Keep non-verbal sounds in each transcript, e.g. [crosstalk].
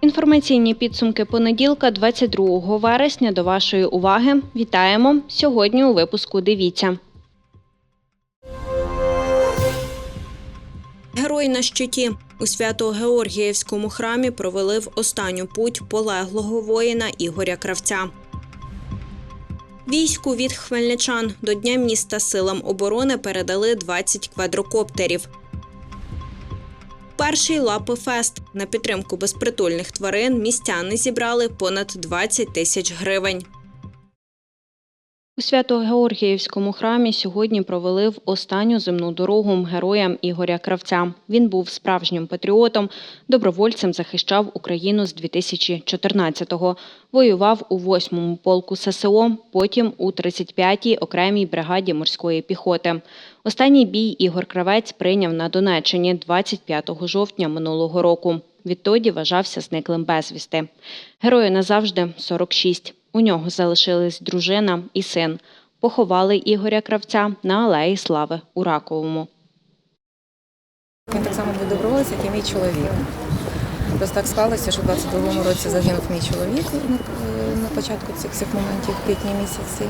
Інформаційні підсумки понеділка, 22 вересня. До вашої уваги вітаємо сьогодні. У випуску дивіться. Герой на щиті у Свято-Георгіївському храмі провели в останню путь полеглого воїна Ігоря Кравця. Війську від хмельничан до Дня міста силам оборони передали 20 квадрокоптерів. Перший лапи-фест на підтримку безпритульних тварин містяни зібрали понад 20 тисяч гривень. У Свято-Георгіївському храмі сьогодні провели в останню земну дорогу героям Ігоря Кравця. Він був справжнім патріотом, добровольцем захищав Україну з 2014-го. Воював у 8-му полку ССО, потім у 35-й окремій бригаді морської піхоти. Останній бій Ігор Кравець прийняв на Донеччині 25 жовтня минулого року. Відтоді вважався зниклим безвісти. Герою назавжди 46. У нього залишились дружина і син. Поховали Ігоря Кравця на Алеї Слави у Раковому. Він так само був доброволець, як і мій чоловік. Просто так склалося, що в 22-му році загинув мій чоловік на, на початку цих всіх моментів, в квітні місяці.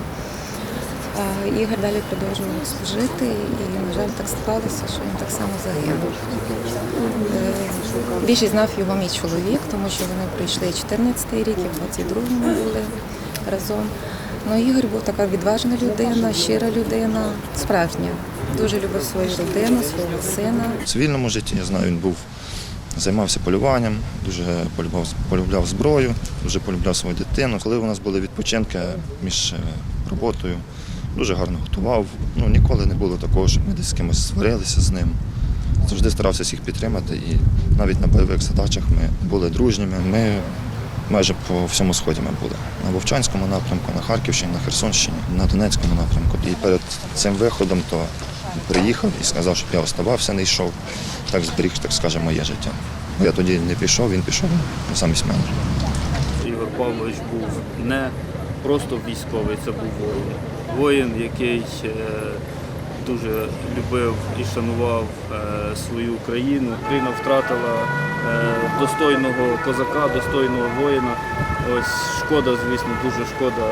Ігор далі продовжував служити, і, на жаль, так склалося, що він так само загинув. Е, Більшість знав його мій чоловік, тому що вони прийшли 14-й рік, і в 22-му були разом. Ну, Ігор був така відважна людина, щира людина, справжня. Дуже любив свою родину, свого сина. В цивільному житті я знаю, він був займався полюванням, дуже полюбляв, полюбляв зброю, дуже полюбляв свою дитину. Коли у нас були відпочинки між е, роботою, дуже гарно готував. Ну, ніколи не було такого, щоб ми десь з кимось сварилися з ним. Завжди старався всіх підтримати і навіть на бойових задачах ми були дружніми. Ми майже по всьому сході ми були. На Вовчанському напрямку, на Харківщині, на Херсонщині, на Донецькому напрямку. І перед цим виходом то приїхав і сказав, щоб я оставався, не йшов. Так зберіг, так скажемо, моє життя. Я тоді не пішов, він пішов замість мене. Ігор Павлович був не просто військовий, це був воїн. Воїн, який е, дуже любив і шанував е, свою країну. Україна втратила е, достойного козака, достойного воїна. Ось шкода, звісно, дуже шкода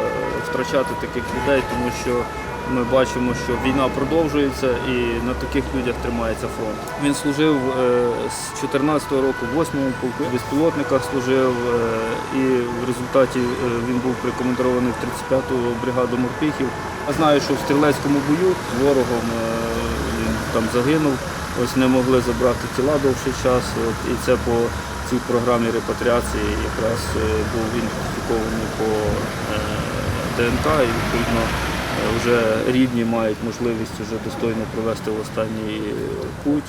втрачати таких людей, тому що ми бачимо, що війна продовжується і на таких людях тримається фронт. Він служив е, з 14-го року 8-му полку, в безпілотниках служив, е, і в результаті е, він був прикомандирований в 35-ту бригаду морпіхів. Я знаю, що в стрілецькому бою ворогом він там загинув. Ось не могли забрати тіла довший час. От, і це по цій програмі репатріації якраз був він ідентифікований по ДНК і відповідно вже рідні мають можливість вже достойно провести останній путь.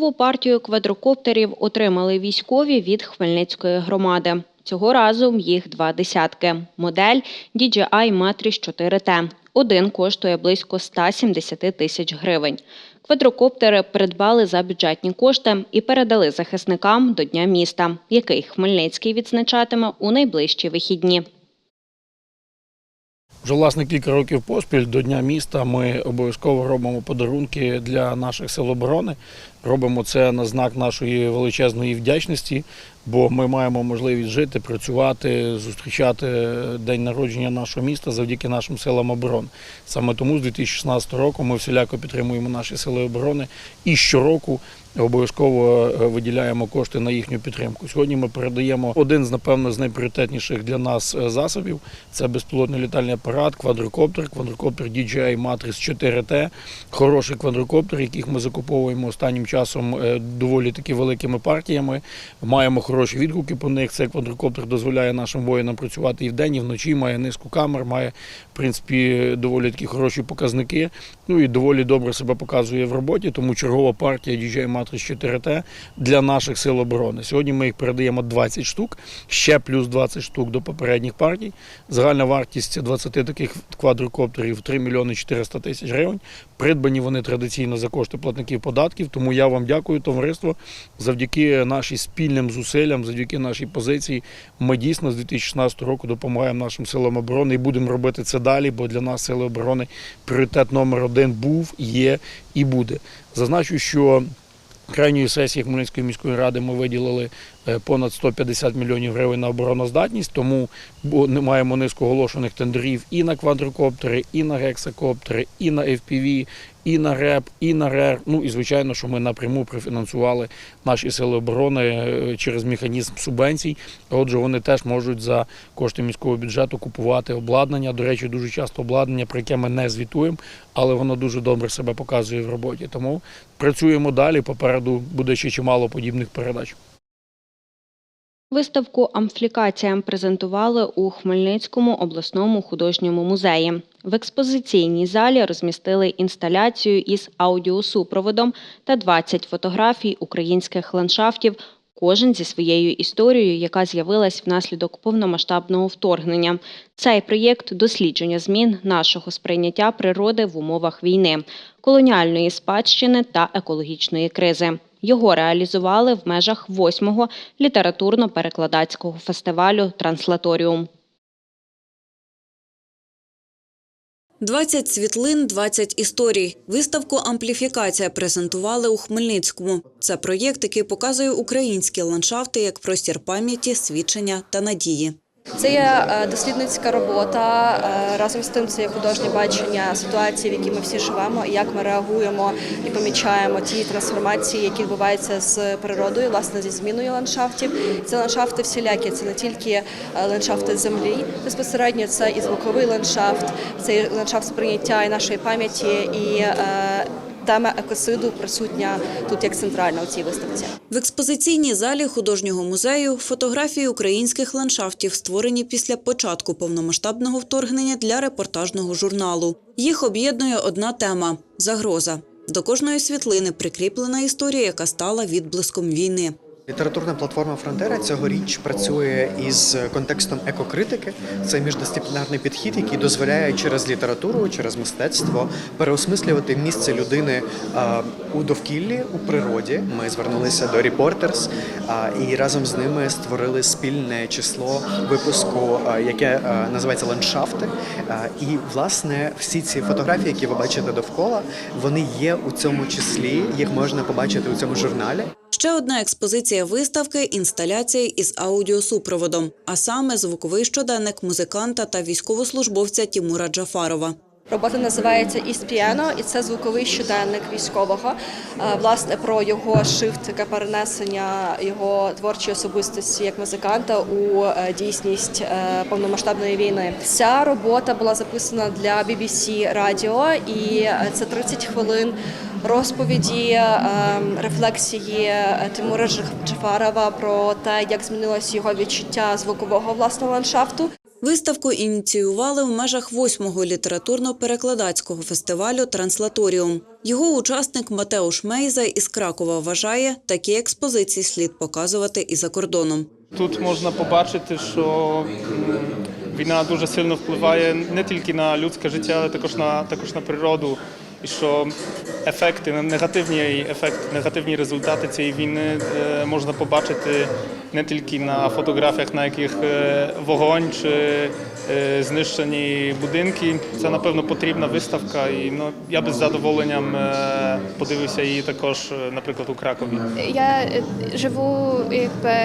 Чергову партію квадрокоптерів отримали військові від Хмельницької громади. Цього разу їх два десятки. Модель DJI Matrix 4T. Один коштує близько 170 тисяч гривень. Квадрокоптери придбали за бюджетні кошти і передали захисникам до Дня міста, який Хмельницький відзначатиме у найближчі вихідні. Вже власне кілька років поспіль до Дня міста ми обов'язково робимо подарунки для наших сил оборони. Робимо це на знак нашої величезної вдячності, бо ми маємо можливість жити, працювати, зустрічати день народження нашого міста завдяки нашим силам оборони. Саме тому з 2016 року ми всіляко підтримуємо наші сили оборони і щороку обов'язково е, виділяємо кошти на їхню підтримку. Сьогодні ми передаємо один з напевно з найпріоритетніших для нас е, засобів. Це безпілотний літальний апарат, квадрокоптер, квадрокоптер DJI Matrix 4T. Хороший квадрокоптер, яких ми закуповуємо останнім часом е, доволі таки великими партіями. Маємо хороші відгуки по них. Цей квадрокоптер дозволяє нашим воїнам працювати і вдень, і вночі. Має низку камер, має в принципі доволі такі хороші показники. Ну і доволі добре себе показує в роботі. Тому чергова партія DJI Matrix 4T для наших сил оборони. Сьогодні ми їх передаємо 20 штук, ще плюс 20 штук до попередніх партій. Загальна вартість 20 таких квадрокоптерів 3 мільйони 400 тисяч гривень. Придбані вони традиційно за кошти платників податків. Тому я вам дякую, товариство. Завдяки нашим спільним зусиллям, завдяки нашій позиції, ми дійсно з 2016 року допомагаємо нашим силам оборони і будемо робити це далі, бо для нас сили оборони пріоритет номер один був, є і буде. Зазначу, що крайньої сесії Хмельницької міської ради ми виділили е, понад 150 мільйонів гривень на обороноздатність, тому не маємо низку оголошених тендерів і на квадрокоптери, і на гексакоптери, і на FPV, і на РЕП, і на РЕР. Ну і звичайно, що ми напряму профінансували наші сили оборони е, через механізм субвенцій. Отже, вони теж можуть за кошти міського бюджету купувати обладнання. До речі, дуже часто обладнання, про яке ми не звітуємо, але воно дуже добре себе показує в роботі. Тому працюємо далі. Попереду буде ще чимало подібних передач. Виставку Амфлікація презентували у Хмельницькому обласному художньому музеї. В експозиційній залі розмістили інсталяцію із аудіосупроводом та 20 фотографій українських ландшафтів, кожен зі своєю історією, яка з'явилась внаслідок повномасштабного вторгнення. Цей проєкт дослідження змін нашого сприйняття природи в умовах війни, колоніальної спадщини та екологічної кризи. Його реалізували в межах восьмого літературно-перекладацького фестивалю Транслаторіум. 20 світлин, 20 історій. Виставку Ампліфікація презентували у Хмельницькому. Це проєкт, який показує українські ландшафти як простір пам'яті, свідчення та надії. Це є е, дослідницька робота. е, Разом з тим, це є художнє бачення ситуації, в якій ми всі живемо, і як ми реагуємо і помічаємо ті трансформації, які відбуваються з природою, власне, зі зміною ландшафтів. Ці ландшафти всілякі. Це не тільки е, ландшафти землі, безпосередньо це і звуковий ландшафт, це і ландшафт сприйняття і нашої пам'яті, і тема екосиду присутня тут як центральна у цій виставці. В експозиційній залі художнього музею фотографії українських ландшафтів, створені після початку повномасштабного вторгнення для репортажного журналу. Їх об'єднує одна тема загроза. До кожної світлини прикріплена історія, яка стала відблиском війни. Літературна платформа Фронтера цьогоріч працює із контекстом екокритики. Це міждисциплінарний підхід, який дозволяє через літературу, через мистецтво переосмислювати місце людини у довкіллі, у природі. Ми звернулися до Reporters і разом з ними створили спільне число випуску, яке називається ландшафти. І власне всі ці фотографії, які ви бачите довкола, вони є у цьому числі. Їх можна побачити у цьому журналі. Ще одна експозиція виставки інсталяції із аудіосупроводом, а саме звуковий щоденник музиканта та військовослужбовця Тімура Джафарова. Робота називається «Іспіано» і це звуковий щоденник військового. Е, Власне про його шифт, таке перенесення його творчої особистості як музиканта у е, дійсність е, повномасштабної війни. Ця робота була записана для BBC радіо, і це 30 хвилин розповіді, е, рефлексії Тимура Джафарова про те, як змінилось його відчуття звукового власного ландшафту. Виставку ініціювали в межах восьмого літературно-перекладацького фестивалю Транслаторіум. Його учасник Матеуш Мейза із Кракова вважає, такі експозиції слід показувати і за кордоном. Тут можна побачити, що війна дуже сильно впливає не тільки на людське життя, але також на також на природу. І що ефекти, негативні ефекти, негативні результати цієї війни е, можна побачити не тільки на фотографіях, на яких е, вогонь чи е, знищені будинки. Це напевно потрібна виставка, і ну я би з задоволенням подивився її також, наприклад, у Кракові. Я живу якби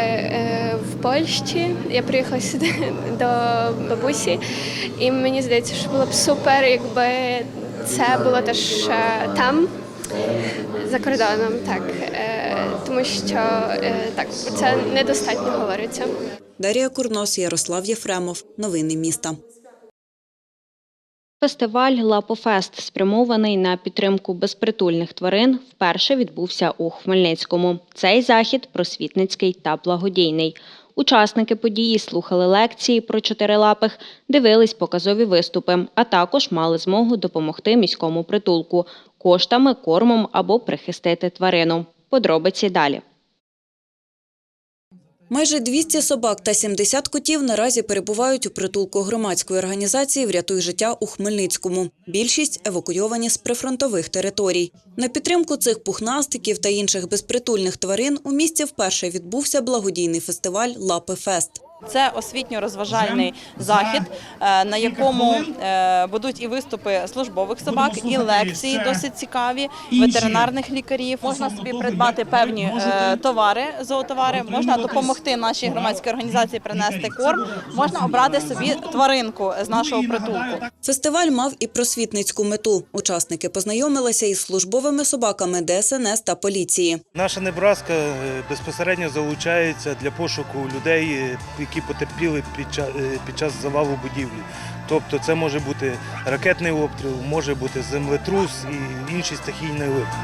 в Польщі. Я приїхала сюди [laughs] до бабусі, і мені здається, що було б супер, якби це було теж е, там. За кордоном, так Е, тому що е, так про це недостатньо говориться. Дар'я Курнос, Ярослав Єфремов. Новини міста. Фестиваль Лапофест, спрямований на підтримку безпритульних тварин, вперше відбувся у Хмельницькому. Цей захід просвітницький та благодійний. Учасники події слухали лекції про чотирилапих, дивились показові виступи, а також мали змогу допомогти міському притулку коштами, кормом або прихистити тварину. Подробиці далі. Майже 200 собак та 70 котів наразі перебувають у притулку громадської організації Врятуй життя у Хмельницькому. Більшість евакуйовані з прифронтових територій. На підтримку цих пухнастиків та інших безпритульних тварин у місті вперше відбувся благодійний фестиваль Лапи Фест. Це освітньо-розважальний захід, е, на якому е, будуть і виступи службових собак, і лекції досить цікаві, ветеринарних лікарів. Можна собі придбати певні е, товари, зоотовари, можна допомогти нашій громадській організації принести корм, можна обрати собі тваринку з нашого притулку. Фестиваль мав і просвітницьку мету. Учасники познайомилися із службовими собаками ДСНС та поліції. Наша Небраска е, безпосередньо залучається для пошуку людей, е, які потерпіли під час, під час завалу будівлі. Тобто це може бути ракетний обстріл, може бути землетрус і інші стихійні лихо.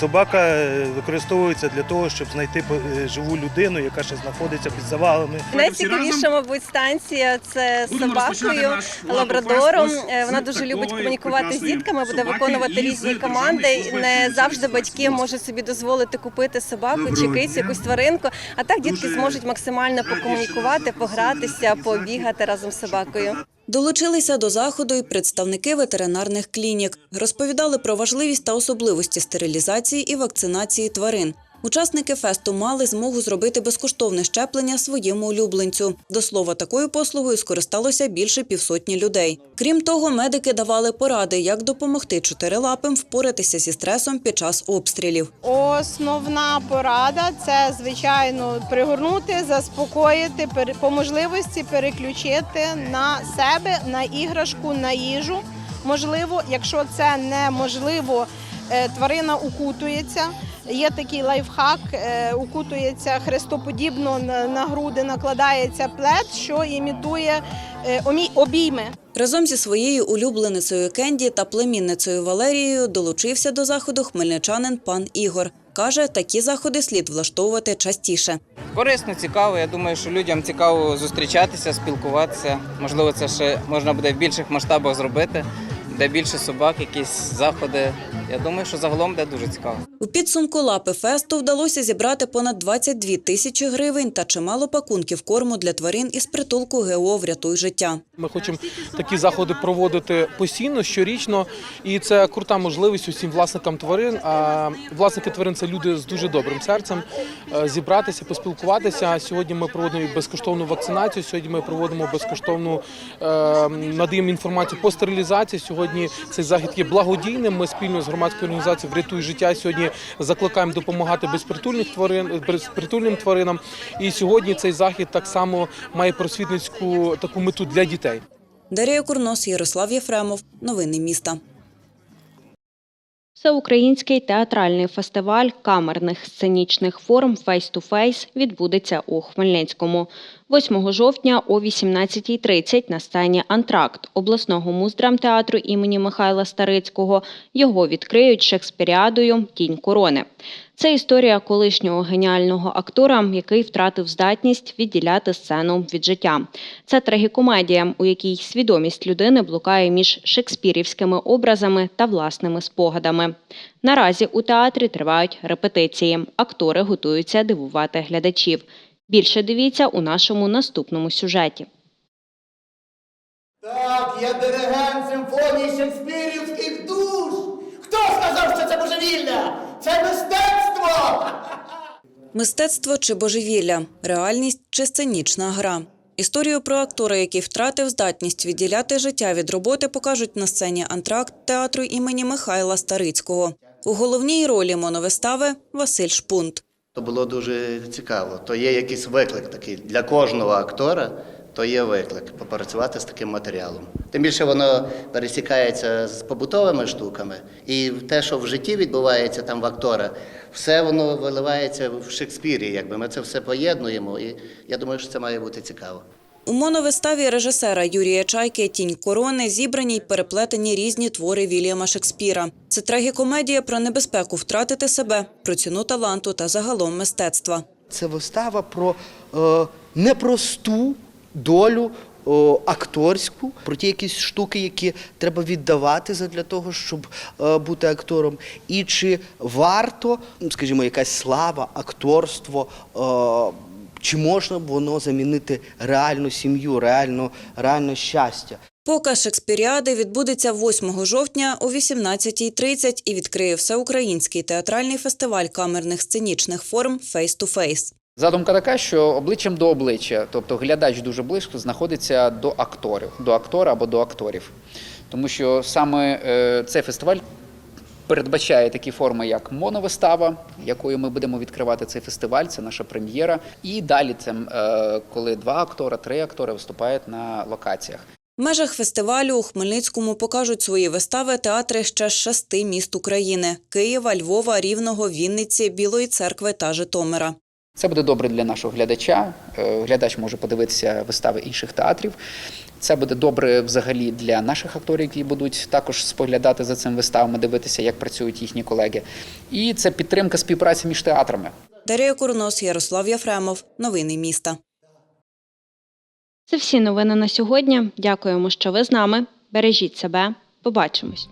Собака е, використовується для того, щоб знайти е, живу людину, яка ще знаходиться під завалами. Найцікавіша, мабуть, станція це з собакою, лабрадором. Е, Вона дуже любить комунікувати з дітками, буде виконувати різні команди. Не завжди батьки можуть собі дозволити купити собаку чи кицю, якусь тваринку. А так дітки зможуть максимально покомунікувати, погратися, побігати разом з собакою. Долучилися до заходу і представники ветеринарних клінік. Розповідали про важливість та особливості стерилізації і вакцинації тварин. Учасники фесту мали змогу зробити безкоштовне щеплення своєму улюбленцю. До слова, такою послугою скористалося більше півсотні людей. Крім того, медики давали поради, як допомогти чотирилапим впоратися зі стресом під час обстрілів. Основна порада це звичайно пригорнути, заспокоїти, по можливості переключити на себе, на іграшку, на їжу. Можливо, якщо це неможливо, тварина укутується. Є такий лайфхак, е, укутується хрестоподібно на груди, накладається плед, що імітує е, омі- обійми. Разом зі своєю улюбленицею Кенді та племінницею Валерією долучився до заходу хмельничанин пан Ігор. Каже, такі заходи слід влаштовувати частіше. Корисно, цікаво. Я думаю, що людям цікаво зустрічатися, спілкуватися. Можливо, це ще можна буде в більших масштабах зробити, де більше собак, якісь заходи. Я думаю, що загалом буде дуже цікаво. У підсумку лапи фесту вдалося зібрати понад 22 тисячі гривень та чимало пакунків корму для тварин із притулку ГО «Врятуй життя». Ми хочемо такі заходи проводити постійно, щорічно, і це крута можливість усім власникам тварин. А власники тварин це люди з дуже добрим серцем. е, Зібратися, поспілкуватися. Сьогодні ми проводимо безкоштовну вакцинацію. Сьогодні ми проводимо безкоштовну е, надаємо інформацію по стерилізації. Сьогодні цей захід є благодійним. Ми спільно з громадською організацією Врятуй життя сьогодні закликаємо допомагати безпритульних тварин, безпритульним тваринам. І сьогодні цей захід так само має просвітницьку таку мету для дітей. Дар'я Курнос, Ярослав Єфремов. Новини міста. Всеукраїнський театральний фестиваль камерних сценічних форм «Face to Face» відбудеться у Хмельницькому. 8 жовтня о 18.30 на сцені «Антракт» обласного муздрамтеатру імені Михайла Старицького його відкриють Шекспіріадою «Тінь корони». Це історія колишнього геніального актора, який втратив здатність відділяти сцену від життя. Це трагікомедія, у якій свідомість людини блукає між шекспірівськими образами та власними спогадами. Наразі у театрі тривають репетиції. Актори готуються дивувати глядачів. Більше дивіться у нашому наступному сюжеті. Так, я диригент симфонії шекспірівських душ. Хто сказав, що це божевілля? Це мистецтво! Мистецтво чи божевілля, реальність чи сценічна гра. Історію про актора, який втратив здатність відділяти життя від роботи, покажуть на сцені антракт театру імені Михайла Старицького. У головній ролі моновистави Василь Шпунт. То було дуже цікаво. То є якийсь виклик такий для кожного актора. То є виклик попрацювати з таким матеріалом. Тим більше воно пересікається з побутовими штуками, і те, що в житті відбувається там в актора, все воно виливається в Шекспірі. Якби ми це все поєднуємо, і я думаю, що це має бути цікаво. У моновиставі режисера Юрія Чайки Тінь корони зібрані й переплетені різні твори Вільяма Шекспіра. Це трагікомедія про небезпеку втратити себе, про ціну таланту та загалом мистецтва. Це вистава про е, непросту долю акторську, про ті якісь штуки, які треба віддавати для того, щоб е, бути актором. І чи варто, скажімо, якась слава, акторство, е, чи можна воно замінити реальну сім'ю, реальну, реальне щастя? Показ Шекспіріади відбудеться 8 жовтня о 18.30 і відкриє всеукраїнський театральний фестиваль камерних сценічних форм «Face to Face». Задумка така, що обличчям до обличчя, тобто глядач дуже близько знаходиться до акторів, до актора або до акторів. Тому що саме е, цей фестиваль передбачає такі форми, як моновистава, якою ми будемо відкривати цей фестиваль, це наша прем'єра. І далі це е, коли два актора, три актори виступають на локаціях. В межах фестивалю у Хмельницькому покажуть свої вистави театри ще з шести міст України – Києва, Львова, Рівного, Вінниці, Білої церкви та Житомира. Це буде добре для нашого глядача. Е, Глядач може подивитися вистави інших театрів. Це буде добре взагалі для наших акторів, які будуть також споглядати за цим виставами, дивитися, як працюють їхні колеги. І це підтримка співпраці між театрами. Дарія Курнос, Ярослав Яфремов, Новини міста. Це всі новини на сьогодні. Дякуємо, що ви з нами. Бережіть себе. Побачимось.